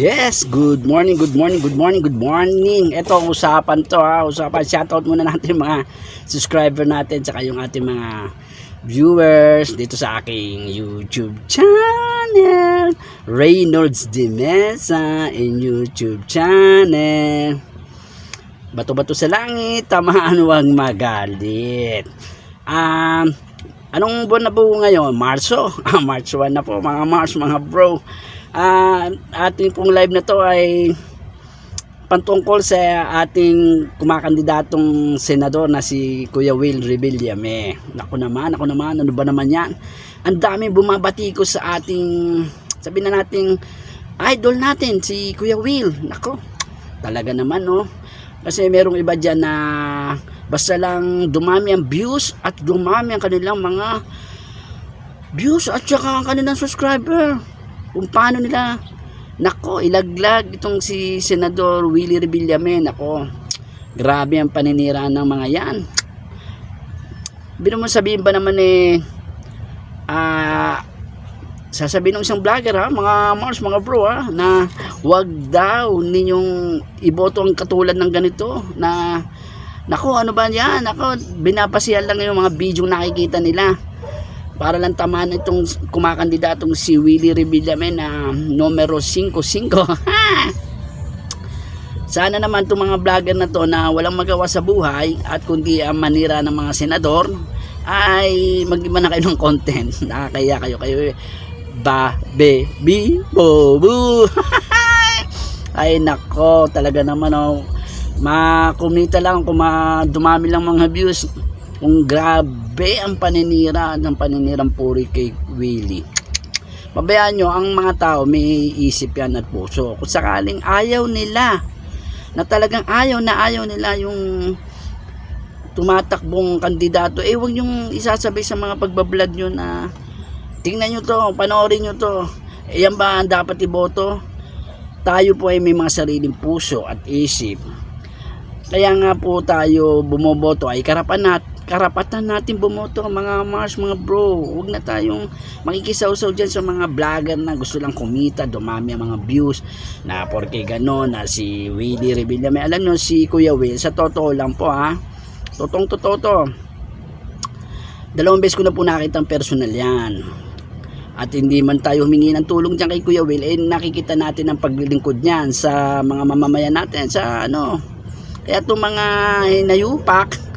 Yes, good morning, good morning, good morning, good morning. Ito ang usapan to ha, usapan. Shoutout muna natin mga subscriber natin tsaka yung ating mga viewers dito sa aking YouTube channel. Reynolds de Mesa in YouTube channel. Bato-bato sa langit, tamaan huwag magalit. Um, anong buwan na po ngayon? Marso. Ah, March 1 na po mga Mars, mga bro. Ah, ating pong live na to ay pantungkol sa ating kumakandidatong senador na si Kuya Will Rebillame. Naku naman, ako naman, ano ba naman yan? Ang dami bumabati ko sa ating, sabi na nating idol natin, si Kuya Will. Nako, talaga naman no. Kasi merong iba dyan na basta lang dumami ang views at dumami ang kanilang mga views at saka ang kanilang subscriber kung paano nila nako ilaglag itong si Senador Willie Revillame nako grabe ang paninira ng mga yan. Bino mo sabihin ba naman eh ah sasabihin ng isang vlogger ha mga Mars mga bro ha na wag daw ninyong iboto ang katulad ng ganito na nako ano ba yan? Nako binapasiyan lang yung mga video nakikita nila para lang tamaan itong kumakandidatong si Willie Revillame na numero 55 sana naman itong mga vlogger na to na walang magawa sa buhay at kundi ang manira ng mga senador ay mag-iba na kayo ng content. Nakakaya kayo. Kayo ba be bi bo bu. Ay nako. Talaga naman oh. Makumita lang. Kung ma- dumami lang mga views kung grabe ang paninira ng paninirang puri kay Willie. Pabayaan nyo, ang mga tao may isip yan at puso. Kung sakaling ayaw nila, na talagang ayaw na ayaw nila yung tumatakbong kandidato, eh huwag yung isasabay sa mga pagbablog nyo na tingnan nyo to, panoorin nyo to. Eh, yan ba ang dapat iboto? Tayo po ay may mga sariling puso at isip. Kaya nga po tayo bumoboto ay karapan nat karapatan natin bumoto mga Mars, mga bro. Huwag na tayong makikisaw-saw dyan sa mga vlogger na gusto lang kumita, dumami ang mga views na porke gano'n na si Willie Revilla. May alam nyo si Kuya Will, sa totoo lang po ha. Totong totoo to. Dalawang beses ko na po nakita ang personal yan. At hindi man tayo humingi ng tulong dyan kay Kuya Will, eh nakikita natin ang paglilingkod niyan sa mga mamamayan natin, sa ano. Kaya itong mga hinayupak,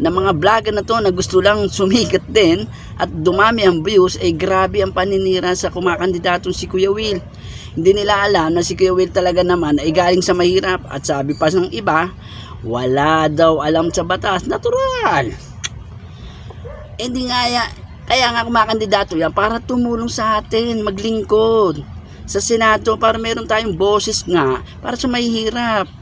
na mga vlogger na to na gusto lang sumikat din at dumami ang views ay grabe ang paninira sa kumakandidatong si Kuya Will. Hindi nila alam na si Kuya Will talaga naman ay galing sa mahirap at sabi pa ng iba, wala daw alam sa batas. Natural. Hindi nga ya, kaya nga kumakandidato yan para tumulong sa atin, maglingkod sa Senado para meron tayong boses nga para sa mahihirap.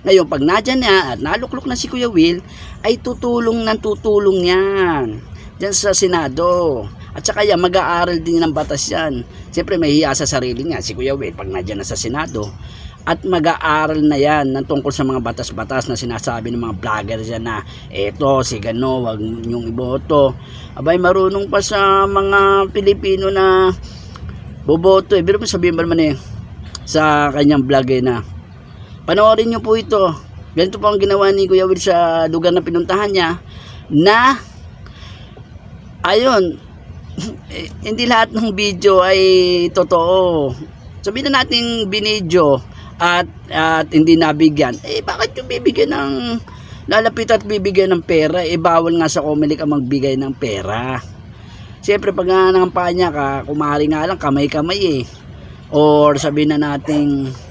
Ngayon, pag nadyan na at naluklok na si Kuya Will, ay tutulong ng tutulong yan. Diyan sa Senado. At saka yan, mag-aaral din ng batas yan. Siyempre, may hiya sa sarili niya. Si Kuya Will, pag nadyan na sa Senado, at mag-aaral na yan ng tungkol sa mga batas-batas na sinasabi ng mga vlogger dyan na eto, si gano, wag niyong iboto. Abay, marunong pa sa mga Pilipino na boboto eh. Pero sabihin ba naman eh, sa kanyang vlog eh na panoorin nyo po ito. Ganito po ang ginawa ni Kuya Will sa lugar na pinuntahan niya na ayun eh, hindi lahat ng video ay totoo. Sabihin na natin binidyo at, at hindi nabigyan. Eh bakit yung bibigyan ng lalapit at bibigyan ng pera? Eh bawal nga sa Comelec ang magbigay ng pera. Siyempre pag nangampanya ka, kumari nga lang kamay-kamay eh. Or sabihin na nating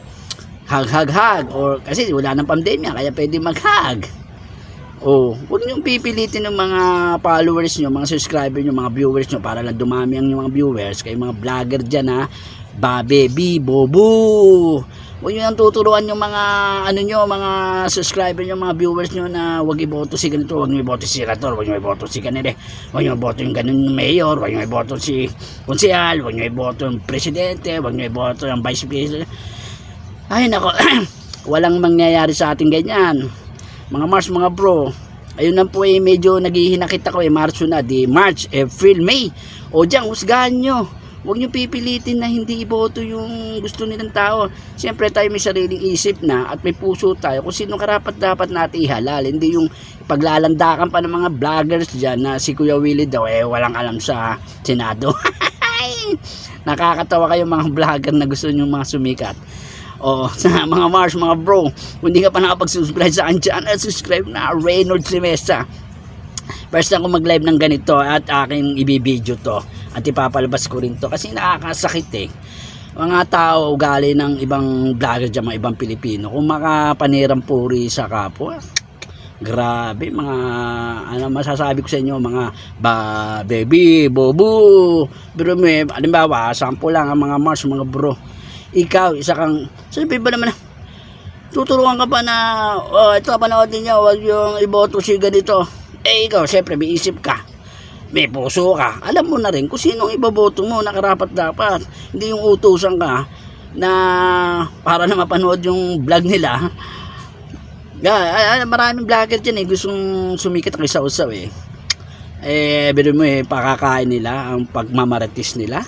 hug or kasi wala nang pandemya kaya pwede mag hug oh huwag niyong pipilitin ng mga followers niyo mga subscriber niyo mga viewers niyo para lang dumami ang mga viewers. Kay mga vlogger diyan ha? Babe bi bobo. Huwag niyo nang tuturuan yung mga ano niyo mga subscriber niyo mga viewers niyo na huwag iboto si ganito huwag niyo iboto si senator huwag niyo iboto si ganito huwag niyo iboto yung ganun mayor huwag niyo iboto si konsehal huwag niyo iboto yung presidente huwag niyo iboto yung vice president ay nako, walang mangyayari sa ating ganyan. Mga Mars, mga bro, ayun lang po eh, medyo naghihinakit ako eh, Marso na, di March, April, May. O dyan, husgahan nyo. Huwag niyo pipilitin na hindi iboto yung gusto nilang tao. Siyempre tayo may sariling isip na at may puso tayo kung sino karapat dapat natin ihalal. Hindi yung paglalandakan pa ng mga vloggers dyan na si Kuya Willie daw eh walang alam sa Senado. Nakakatawa kayo mga vlogger na gusto nyo mga sumikat. O sa mga Mars, mga bro, kung hindi ka pa nakapag-subscribe sa akin channel, subscribe na Reynolds Limesa. First time ko mag-live ng ganito at aking ibibideo to at ipapalabas ko rin to kasi nakakasakit eh. Mga tao ugali ng ibang vlogger dyan, mga ibang Pilipino, kung makapanirang puri sa kapwa, grabe mga ano masasabi ko sa inyo mga ba baby bobo pero may halimbawa sample lang ang mga mars mga bro ikaw isa kang sabi ba naman tuturuan ka ba na oh, ito panood niyo wag yung iboto si ganito. Eh ikaw syempre may isip ka. May puso ka. Alam mo na rin kung sino ang iboboto mo nakarapat dapat. Hindi yung utusan ka na para na mapanood yung vlog nila. Yeah, ay, ay, maraming vlogger dyan eh. Gustong sumikat ang isa-usaw eh. Eh, biro mo eh, pakakain nila, ang pagmamaratis nila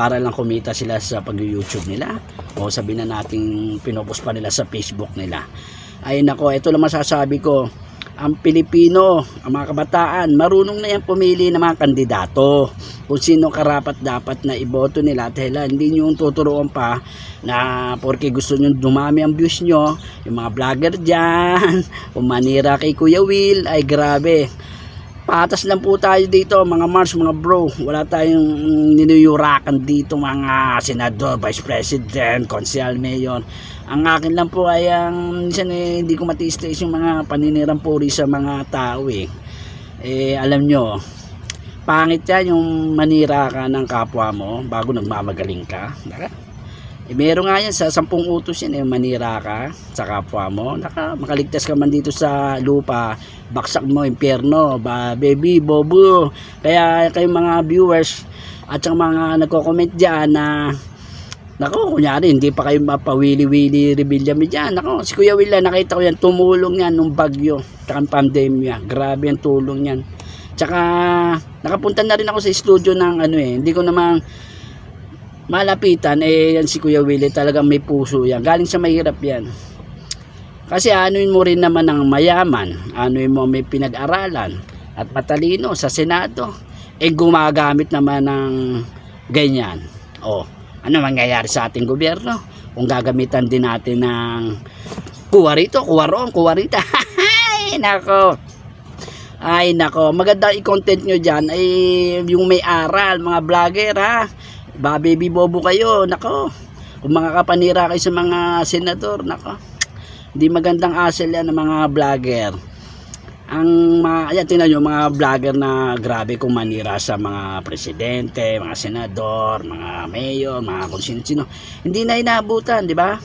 para lang kumita sila sa pag-YouTube nila o sabihin na natin pinopos pa nila sa Facebook nila. Ay nako, ito lang masasabi ko. Ang Pilipino, ang mga kabataan, marunong na yan pumili ng mga kandidato kung sino karapat dapat na iboto nila dahil hindi nyo yung tuturuan pa na porque gusto nyo dumami ang views nyo yung mga vlogger dyan umanira kay Kuya Will ay grabe patas lang po tayo dito mga Mars mga bro. Wala tayong ninuyurakan dito mga senador vice president konsyal mayor. Ang akin lang po ay ang minsan eh, hindi ko matiis yung mga paninirang puri sa mga tao eh. Eh alam nyo pangit yan yung manira ka ng kapwa mo bago nagmamagaling ka. Naka, eh, meron nga yan sa sampung utos yan eh, manira ka sa kapwa mo. Naka, makaligtas ka man dito sa lupa, baksak mo, impyerno, ba, baby, bobo. Kaya kayong mga viewers at yung mga nagko-comment dyan na Nako, kunyari, hindi pa kayo mapawili-wili rebellion dyan. Nako, si Kuya Willa, nakita ko yan, tumulong yan nung bagyo, tsaka pandemya. Grabe ang tulong yan. Tsaka, nakapunta na rin ako sa studio ng ano eh, hindi ko namang malapitan eh yan si Kuya Willie. Talagang may puso yan. Galing sa mahirap yan. Kasi anuin mo rin naman ng mayaman. Anuin mo may pinag-aralan. At matalino sa Senado. Eh gumagamit naman ng ganyan. Oh ano mangyayari sa ating gobyerno? Kung gagamitan din natin ng kuwa rito kuwa roon kuwa rito ay nako. Ay nako. Maganda i-content nyo dyan. Ay yung may aral mga vlogger ha ba baby bobo kayo nako. Kung mga kapanira kayo sa mga senador nako. Hindi magandang asel yan ng mga vlogger. Ang mga ayan tingnan nyo mga vlogger na grabe kung manira sa mga presidente mga senador mga mayor mga kung sino sino hindi na inabutan di ba?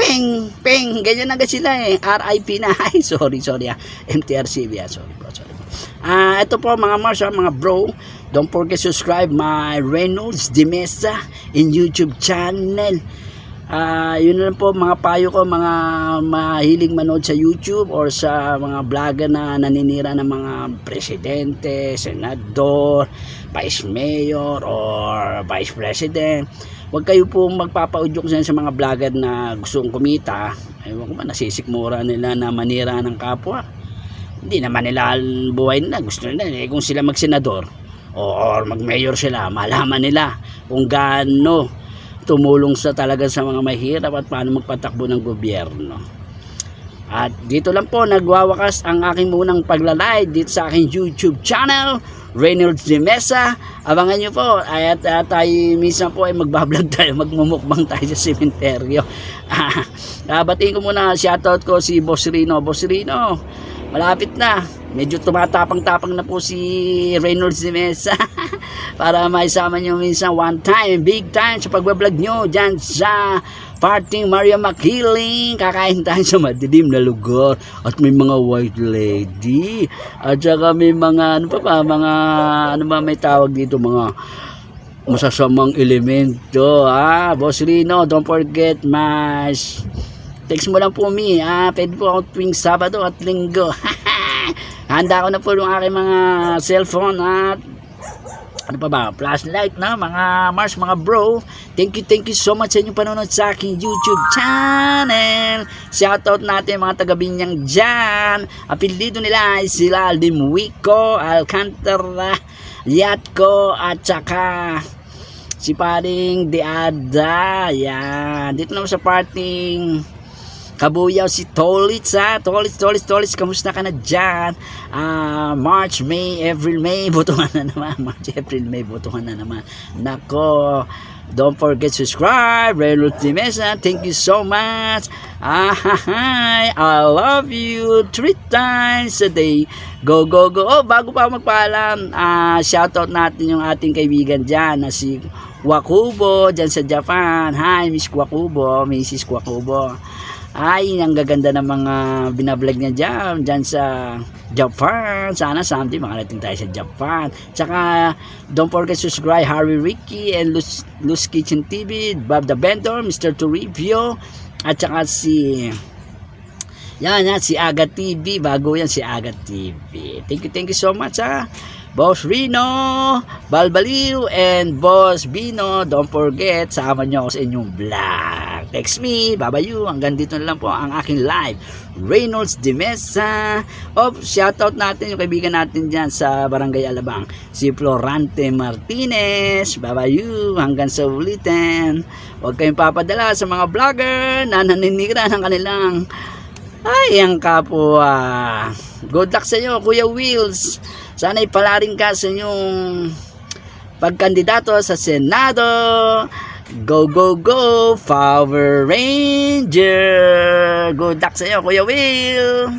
Peng peng ganyan na sila eh. RIP na. Ay sorry sorry ah. MTRCB ah sorry bro sorry Ah, ito po mga Mars, mga bro. Don't forget subscribe my Reynolds de Mesa in YouTube channel. Ah, yun na lang po mga payo ko, mga mahilig manood sa YouTube or sa mga vlogger na naninira ng mga presidente, senador, vice mayor or vice president. Huwag kayo pong magpapaudyok sa mga vlogger na gustong kumita. Ewan ko ba, nasisikmura nila na manira ng kapwa hindi naman nila buhay nila gusto nila eh kung sila magsenador or mag-mayor sila. Malaman nila kung gaano tumulong sa talaga sa mga mahirap at paano magpatakbo ng gobyerno. At dito lang po nagwawakas ang aking munang paglalay dito sa aking YouTube channel Reynolds de Mesa. Abangan nyo po ay at, at tayo minsan po ay magbablog tayo magmumukbang tayo sa sementeryo. Ah, batiin ko muna shoutout ko si Boss Rino. Boss Rino malapit na medyo tumatapang-tapang na po si Reynolds de Mesa para maisama nyo minsan one time, big time sa pagbablog nyo dyan sa parting Maria Makiling kakain tayo sa madilim na lugar at may mga white lady at saka may mga ano pa pa mga ano ba may tawag dito mga masasamang elemento ah Boss Rino don't forget mas Text mo lang po mi. Ah, pwede po ako tuwing Sabado at Linggo. Handa ko na po yung aking mga cellphone at ano pa ba, flashlight na mga Mars, mga bro. Thank you, thank you so much sa inyong panonood sa aking YouTube channel. Shoutout natin mga taga-binyang dyan. Apelido nila ay sila Limuico, Alcantara, Yatko, at saka si paring Deada. Yan. Dito naman sa parting Kabuyaw si Tolitz ha. Tolitz, Tolitz, Tolitz. Kamusta ka na dyan? Ah, March, May, April, May. Butuhan na naman. March, April, May. Butuhan na naman. Nako. Don't forget subscribe. Reynolds de Mesa. Thank you so much. Ah, hi. I love you three times a day. Go, go, go. Oh, bago pa magpaalam, ah, shoutout natin yung ating kaibigan dyan na si Wakubo dyan sa Japan. Hi, Miss Wakubo, Mrs. Wakubo. Ay, ang gaganda ng mga binablog niya dyan, dyan sa Japan. Sana someday makarating tayo sa Japan. Tsaka, don't forget to subscribe Harry Ricky and Luz, Luz Kitchen TV, Bob the Vendor, Mr. Toribio, at saka si yan, yan, si Aga TV. Bago yan, si Aga TV. Thank you, thank you so much, ha. Boss Rino, Balbaliw, and Boss Bino. Don't forget, sama nyo ako sa inyong vlog. Text me, babayu. Hanggang dito na lang po ang aking live. Reynolds de Mesa. Oh, shoutout natin yung kaibigan natin dyan sa Barangay Alabang. Si Florante Martinez. Babayu. Hanggang sa ulitin. Huwag kayong papadala sa mga vlogger na naninira ng kanilang ay, ang kapwa. Good luck sa iyo, Kuya Wills. Sana ipalarin ka sa inyong pagkandidato sa Senado. Go, go, go, Power Ranger. Good luck sa iyo, Kuya Will.